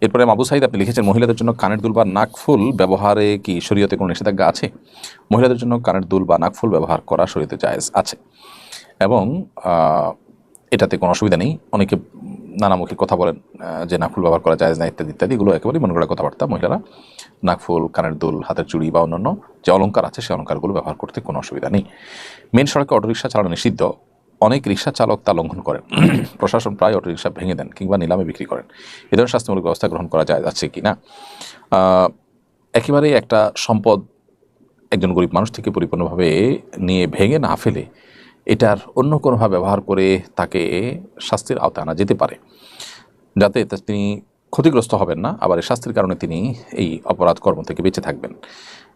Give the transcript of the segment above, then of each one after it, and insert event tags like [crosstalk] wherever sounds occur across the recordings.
এরপরে মাবু সাইদ, আপনি লিখেছেন, মহিলাদের জন্য কানের দুল বা নাকফুল ব্যবহারে কি শরীয়তে কোনো নিষেধাজ্ঞা আছে? মহিলাদের জন্য কানের দুল বা নাকফুল ব্যবহার করা শরীয়তে জায়েজ আছে। এবং এটাতে কোনো অসুবিধা নেই। অনেকে নানামুখী কথা বলেন যে নাকফুল ব্যবহার করা যায় না, ইত্যাদি ইত্যাদি। এগুলো একেবারেই মনে করা কথাবার্তা। মহিলারা নাকফুল কানের দুল, হাতের চুড়ি বা অন্যান্য যে অলঙ্কার আছে সেই অলঙ্কারগুলো ব্যবহার করতে কোনো অসুবিধা নেই। মেন সড়কে অটোরিকশা চালানো নিষিদ্ধ। অনেক রিক্সা চালক তা লঙ্ঘন করেন। প্রশাসন প্রায় অটোরিকশা ভেঙে দেন কিংবা নিলামে বিক্রি করেন। এ ধরনের শাস্তিমূলক ব্যবস্থা গ্রহণ করা যায়, যাচ্ছে কি না? একেবারেই একটা সম্পদ একজন গরিব মানুষ থেকে পরিপূর্ণভাবে নিয়ে ভেঙে না ফেলে এটার অন্য কোনোভাবে ব্যবহার করে তাকে শাস্তির আওতায় আনা যেতে পারে। যাতে তিনি ক্ষতিগ্রস্ত হবেন না, আবার এই শাস্তির কারণে তিনি এই অপরাধ কর্ম থেকে বেঁচে থাকবেন।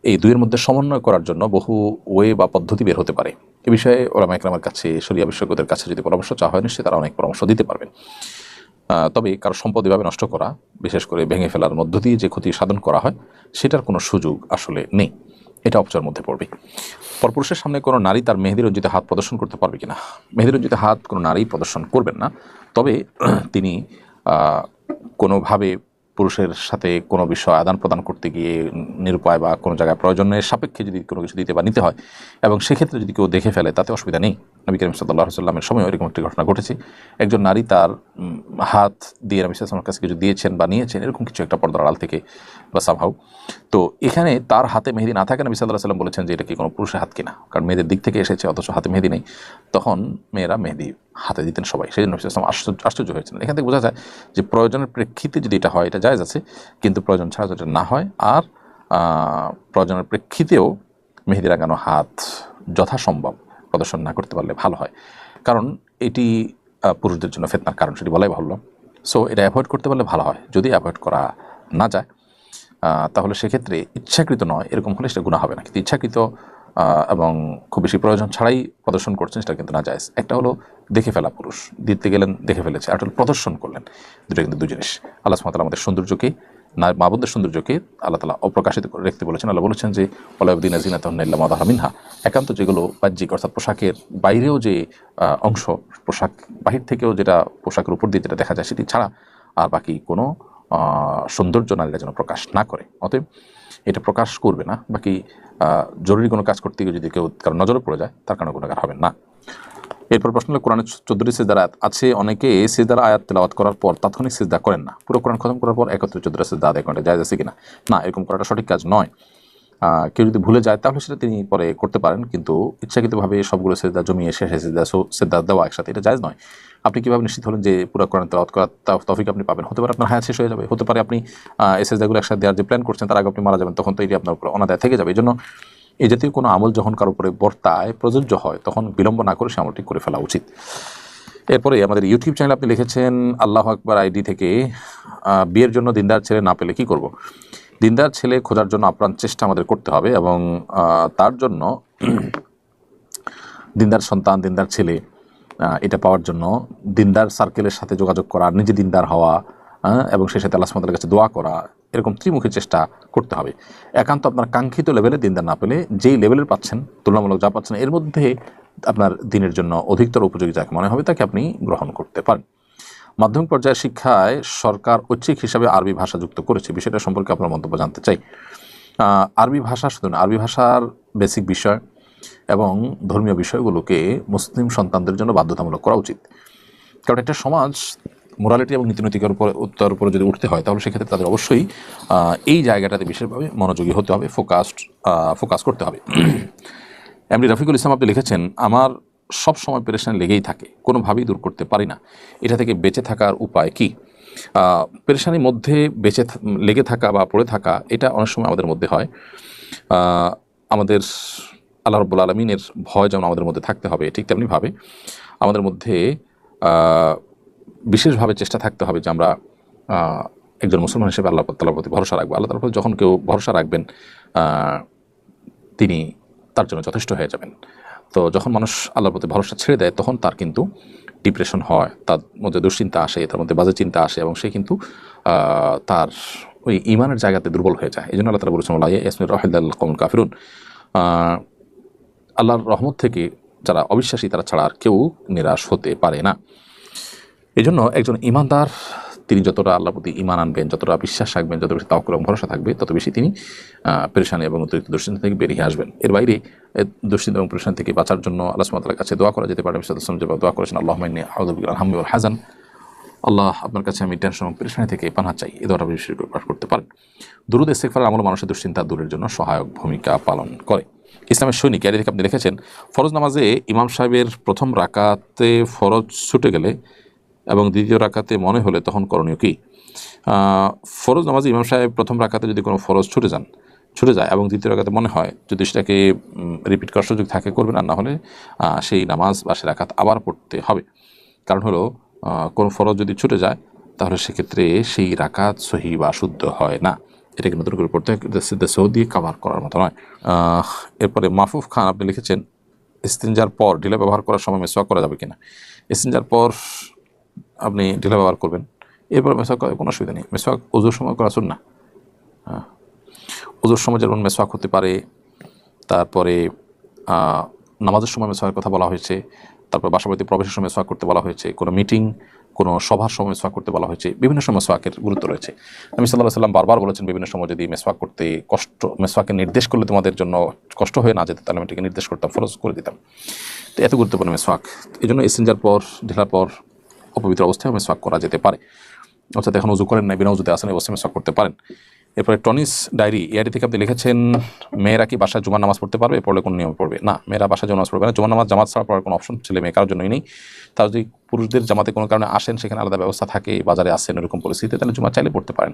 এই দুইয়ের মধ্যে সমন্বয় করার জন্য বহু ওয়ে বা পদ্ধতি বের হতে পারে। এ বিষয়ে ওরা মাইক্রামের কাছে, শরিয়া বিশেষজ্ঞদের কাছে যদি পরামর্শ চাওয়া হয়, নিশ্চয়ই তারা অনেক পরামর্শ দিতে পারবেন। তবে কারও সম্পদ এভাবে নষ্ট করা, বিশেষ করে ভেঙে ফেলার মধ্য দিয়ে যে ক্ষতি সাধন করা হয়, সেটার কোনো সুযোগ আসলে নেই। এটা অপচয়ের মধ্যে পড়বে। পরপুরুষের সামনে কোনো নারী তার মেহেদি রঞ্জিত হাত প্রদর্শন করতে পারবে কিনা? মেহেদি রঞ্জিত হাত কোনো নারী প্রদর্শন করবেন না। তবে তিনি কোনোভাবে পুরুষের সাথে কোনো বিষয় আদান প্রদান করতে গিয়ে নিরুপায় বা কোনো জায়গায় প্রয়োজনের সাপেক্ষে যদি কোনো কিছু দিতে বা নিতে হয়। এবং সেক্ষেত্রে যদি কেউ দেখে ফেলে, তাতে অসুবিধা নেই। নবী করিম সাল্লাহ সাল্লামের সময় এরকম একটি ঘটনা ঘটেছে। একজন নারী তার হাত দিয়ে নবী সাল্লামের কাছে কিছু দিয়েছেন বা নিয়েছেন, এরকম কিছু একটা পর্দার আড়াল থেকে বা সামহাও তো এখানে তার হাতে মেহেদি না থাকে নবী সাল্লাহ সাল্লাম বলেছেন যে এটা কি কোনো পুরুষের হাত কিনা? কারণ মেয়েদের দিক থেকে এসেছে, অথচ হাতে মেহেদি নেই। তখন মেয়েরা মেহেদি হাতে দিতেন সবাই। সেই জন্য নবী সাল্লাম আশ্চর্য আশ্চর্য হয়েছিলেন। এখান থেকে বোঝা যায় যে প্রয়োজনের প্রেক্ষিতে যদি এটা হয়, এটা জায়জ আছে, কিন্তু প্রয়োজন ছাড়া যদি না হয়, আর প্রয়োজনের প্রেক্ষিতেও মেহেদি লাগানো হাত যথাসম্ভব প্রদর্শন না করতে পারলে ভালো হয়। কারণ এটি পুরুষদের জন্য ফেতনার কারণ, সেটি বলাই ভালো সো, এটা অ্যাভয়েড করতে পারলে ভালো হয়। যদি অ্যাভয়েড করা না যায় তাহলে সেক্ষেত্রে ইচ্ছাকৃত নয়, এরকম হলে সেটা গুণা হবে না। কিন্তু ইচ্ছাকৃত এবং খুব বেশি প্রয়োজন ছাড়াই প্রদর্শন করছেন, সেটা কিন্তু না যায় একটা হলো দেখে ফেলা পুরুষ। দিতে গেলেন, দেখে ফেলেছে। আর প্রদর্শন করলেন। দুটো কিন্তু দু জিনিস। আল্লাহ সুমাতাল আমাদের সৌন্দর্যকে, না, মাবুদের সৌন্দর্যকে আল্লাহ তালা অপ্রকাশিত করে রাখতে বলেছেন। আল্লাহ বলেছেন যে অলাউদ্দিন আজিনাতহ্নাল্লা মাদাহা মিনহা। একান্ত যেগুলো বাহ্যিক, অর্থাৎ পোশাকের বাইরেও যে অংশ, পোশাক বাহির থেকেও যেটা পোশাকের উপর দিয়ে যেটা দেখা যায়, সেটি ছাড়া আর বাকি কোনো সৌন্দর্য নারীরা যেন প্রকাশ না করে। অতএব এটা প্রকাশ করবে না, বাকি জরুরি কোনো কাজ করতে গিয়ে যদি কেউ কারও নজরে পড়ে যায়, তার কারণে গুণাগার হবে না। এরপর প্রশ্ন হলো, কোরআনের চোদ্দটি সিদ্ধার আয়াত আছে, অনেকে সিজদার আয়াত তেলাওয়াত করার পর তাৎক্ষণিক সিদ্ধা করেন না। পুরো কোরআন খতম করার পর একত্রে চোদ্দটা সিদ্ধা আদায় করেন যায় আছে কিনা? না, এরকম করাটা সঠিক কাজ নয়। কেউ যদি ভুলে যায়, তাহলে সেটা তিনি পরে করতে পারেন। কিন্তু ইচ্ছাকৃতভাবে সবগুলো সেজদা জমিয়ে শেষে সেজদা সেজদা দেওয়া একসাথে এটা জায়জ নয়। আপনি কীভাবে নিশ্চিত হলেন যে পুরো কোরআন তেলাওয়াত করার তৌফিক আপনি পাবেন? হতে পারে আপনার হায়াত শেষ হয়ে যাবে। হতে পারে আপনি সেজদাগুলো একসাথে দেওয়ার যে প্ল্যান করছেন, তার আগে আপনি মারা যাবেন, তখন তো এটি আপনার উপর অনাদায় থেকে যাবে। এই জন্য এই জাতীয় কোনো আমল যখন কারও উপরে বর্তায়, প্রযোজ্য হয়, তখন বিলম্ব না করে সে আমলটি করে ফেলা উচিত। এরপরে আমাদের ইউটিউব চ্যানেল আপনি লিখেছেন, আল্লাহ আকবর আইডি থেকে বিয়ের জন্য দিনদার ছেলে না পেলে কি করব? দিনদার ছেলে খোঁজার জন্য আপ্রাণ চেষ্টা আমাদের করতে হবে এবং তার জন্য [clears throat] দিনদার সন্তান, দিনদার ছেলে এটা পাওয়ার জন্য দিনদার সার্কেলের সাথে যোগাযোগ করা, নিজে দিনদার হওয়া এবং সেই সাথে আল্লাহ কাছে দোয়া করা, এরকম ত্রিমুখী চেষ্টা করতে হবে। একান্ত আপনার কাঙ্ক্ষিত লেভেলে দিনদার না পেলে যেই লেভেলের পাচ্ছেন, তুলনামূলক যা পাচ্ছেন, এর মধ্যে আপনার দিনের জন্য অধিকতর উপযোগী যাকে মনে হবে, তাকে আপনি গ্রহণ করতে পারেন। মাধ্যমিক পর্যায়ের শিক্ষায় সরকার ঐচ্ছিক হিসাবে আরবি ভাষা যুক্ত করেছে। বিষয়টা সম্পর্কে আপনার মন্তব্য জানতে চাই। আরবি ভাষা শুধু না আরবি ভাষার বেসিক বিষয় এবং ধর্মীয় বিষয়গুলোকে মুসলিম সন্তানদের জন্য বাধ্যতামূলক করা উচিত। কারণ একটা সমাজ মোরালিটি এবং নীতিনৈতিকের উপর, উত্তর উপরে যদি উঠতে হয়, তাহলে সেক্ষেত্রে তাদের অবশ্যই এই জায়গাটাতে বিশেষভাবে মনোযোগী হতে হবে ফোকাসড ফোকাস করতে হবে। এমনি রফিকুল ইসলাম আপনি লিখেছেন, আমার সব সময় পেরেশানি লেগেই থাকে, কোনোভাবেই দূর করতে পারি না। এটা থেকে বেঁচে থাকার উপায় কি? পেরেশানির মধ্যে বেঁচে লেগে থাকা বা পড়ে থাকা, এটা অনেক সময় আমাদের মধ্যে হয়। আমাদের আল্লাহ রব্বুল আলমিনের ভয় যেমন আমাদের মধ্যে থাকতে হবে, ঠিক তেমনিভাবে আমাদের মধ্যে বিশেষভাবে চেষ্টা থাকতে হবে যে আমরা একজন মুসলমান হিসেবে আল্লাহ তালার প্রতি ভরসা রাখব। আল্লাহ তালার যখন কেউ ভরসা রাখবেন তিনি তার জন্য যথেষ্ট হয়ে যাবেন। তো যখন মানুষ আল্লাহর প্রতি ভরসা ছেড়ে দেয়, তখন তার কিন্তু ডিপ্রেশন হয়। তার মধ্যে দুশ্চিন্তা আসে, তার মধ্যে বাজে চিন্তা আসে এবং সে কিন্তু তার ওই ইমানের জায়গাতে দুর্বল হয়ে যায়। এই জন্য আল্লাহ তালা বলেছেন আল্লাহ ইসমির রহিদাল কমল কাফিরুন। আল্লাহর রহমত থেকে যারা অবিশ্বাসী, তারা ছাড়া আর কেউ নিরাশ হতে পারে না। এই জন্য একজন ইমানদার তিনি যতটা আল্লাহর প্রতি ইমান আনবেন, যতটা বিশ্বাস রাখবেন, যত বেশি তাওকুল ভরসা থাকবে, তত বেশি তিনি পেরেশানি এবং অতিরিক্ত দুশ্চিন্তা থেকে বেরিয়ে আসবেন। এর বাইরে দুশ্চিন্তা এবং পেরেশানি থেকে বাঁচার জন্য আল্লাহ সুমাতার কাছে দোয়া করা যেতে পারে। আমি সাদাম যেভাবে দোয়া করেছেন আল্লাহ মাইনি আউদুল আলহামদুল হাসান আল্লাহ আপনার কাছে আমি টেনশন এবং পেরেশানি থেকে পানা চাই। এ দোয়াটা বেশি পাঠ করতে পারেন। দুরুদ ইস্তেকফার আমল মানুষের দুশ্চিন্তা দূরের জন্য সহায়ক ভূমিকা পালন করে। ইসলামের সৈনিক এর থেকে আপনি লিখেছেন, ফরজ নামাজে ইমাম সাহেবের প্রথম রাকাতে ফরজ ছুটে গেলে এবং দ্বিতীয় রাকাতে মনে হলে তখন করণীয় কি? ফরজ নামাজে ইমাম সাহেব প্রথম রাকাতে যদি কোনো ফরজ ছুটে যান, ছুটে যায় এবং দ্বিতীয় রাকাতে মনে হয় যদি সেটাকে রিপিট করার সুযোগ থাকে, করবেন, আর না হলে সেই নামাজ বা সে রাকাত আবার পড়তে হবে। কারণ হলো কোনো ফরজ যদি ছুটে যায়, তাহলে সেক্ষেত্রে সেই রাকাত সহি বা শুদ্ধ হয় না। এটাকে নতুন করে পড়তে হয় দিয়ে কাভার করার মতো নয়। এরপরে মাহফুফ খান আপনি লিখেছেন, ইস্তিনজার পর ঢিলা ব্যবহার করার সময় মেসোয়াক করা যাবে কিনা? ইস্তিনজার পর আপনি ঢিলা ব্যবহার করবেন। এরপর করার কোনো অসুবিধা নেই। মেসোয়াক ওজোর সময় করা শুন না হ্যাঁ। ওজোর সময় যেমন মেসোয়াক হতে পারে, তারপরে নামাজের সময় মেসোয়াকের কথা বলা হয়েছে, তারপর বাসাবাড়িতে প্রবেশের সময় সোয়াক করতে বলা হয়েছে, কোনো মিটিং, কোনো সভার সময় সোয়াক করতে বলা হয়েছে, বিভিন্ন সময় সোয়াকের গুরুত্ব রয়েছে। আমি সাল্লাহ সাল্লাম বারবার বলেছেন, বিভিন্ন সময় যদি মেসওয়াক করতে কষ্ট মেসওয়াকে নির্দেশ করলে তোমাদের জন্য কষ্ট হয়ে না যেত, তাহলে আমি এটাকে নির্দেশ করতাম, ফরজ করে দিতাম। তো এত গুরুত্বপূর্ণ মেসওয়াক। এই জন্য এসেঞ্জার পর, ঢেলার পর অপবিত্র অবস্থায় মেসওয়াক করা যেতে পারে। অর্থাৎ এখন উজু করেন না বিনা উজুতে আসেন অবস্থায় মেসওয়াক করতে পারেন। এরপরে টনিস ডায়েরি, এআইডি থেকে আপনি লিখেছেন, মেয়েরা কি বাসায় জুমার নামাজ পড়তে পারবে? পড়লে কোনো নিয়ম পড়বে? না, মেয়েরা বাসায় জুমার নামাজ পড়বে না। জুমার নামাজ, জামাত ছাড়া পড়ার কোনো অপশন ছেলে মেয়ে কারোর জন্যই নেই। তারা যদি পুরুষদের জামাতে কোনো কারণে আসেন, সেখানে আলাদা ব্যবস্থা থাকে, বাজারে আসেন এরকম পরিস্থিতিতে, তাহলে জুমা চাইলে পড়তে পারেন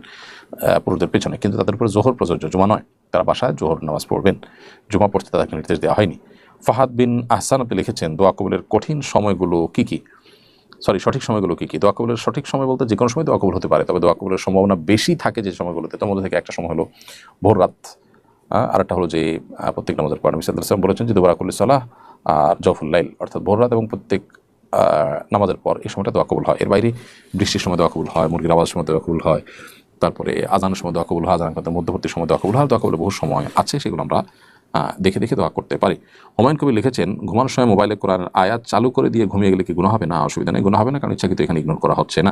পুরুষদের পেছনে। কিন্তু তাদের উপরে জোহর প্রযোজ্য। জুমা নয়, তারা বাসায় জোহর নামাজ পড়বেন। জুমা পড়তে তাদেরকে নির্দেশ দেওয়া হয়নি। ফাহাদ বিন আহসান আপনি লিখেছেন, দোয়া কবুলের কঠিন সময়গুলো কী কি? সরি সঠিক সময়গুলো কি কি? দোয়া কবুলের সঠিক সময় বলতে যে কোনো সময় দোয়া কবুল হতে পারে তবে দোয়া কবুলের সম্ভাবনা বেশি থাকে যে সময়গুলোতে। তার মধ্যে থেকে একটা সময় হলো ভোর রাত আহ, আরেকটা হলো যে প্রত্যেক নামাজের পর নবী আলাইহি বলেছেন যে দুবারাকুল্লি সালাহ আর জফুল্লাইল অর্থাৎ ভোর রাত এবং প্রত্যেক নামাজের পর এই সময়টা দোয়া কবুল হয়। এর বাইরে বৃষ্টির সময় দোয়া কবুল হয় মুরগির আওয়াজের সময় দোয়া কবুল হয় তারপরে আজানের সময় দোয়া কবুল হয় আজান মধ্যবর্তী সময় দোয়া কবুল হয় দোয়া কবুল বহু সময় আছে সেগুলো আমরা দেখে দেখে দোয়া করতে পারি। হুমায়ুন কবি লিখেছেন, ঘুমানোর সময় মোবাইলে কোরআন আয়াত চালু করে দিয়ে ঘুমিয়ে গেলে কি গুণ হবে? না, অসুবিধা নেই গুণ হবে না, কারণ ইচ্ছাকৃত এখানে ইগনোর করা হচ্ছে না।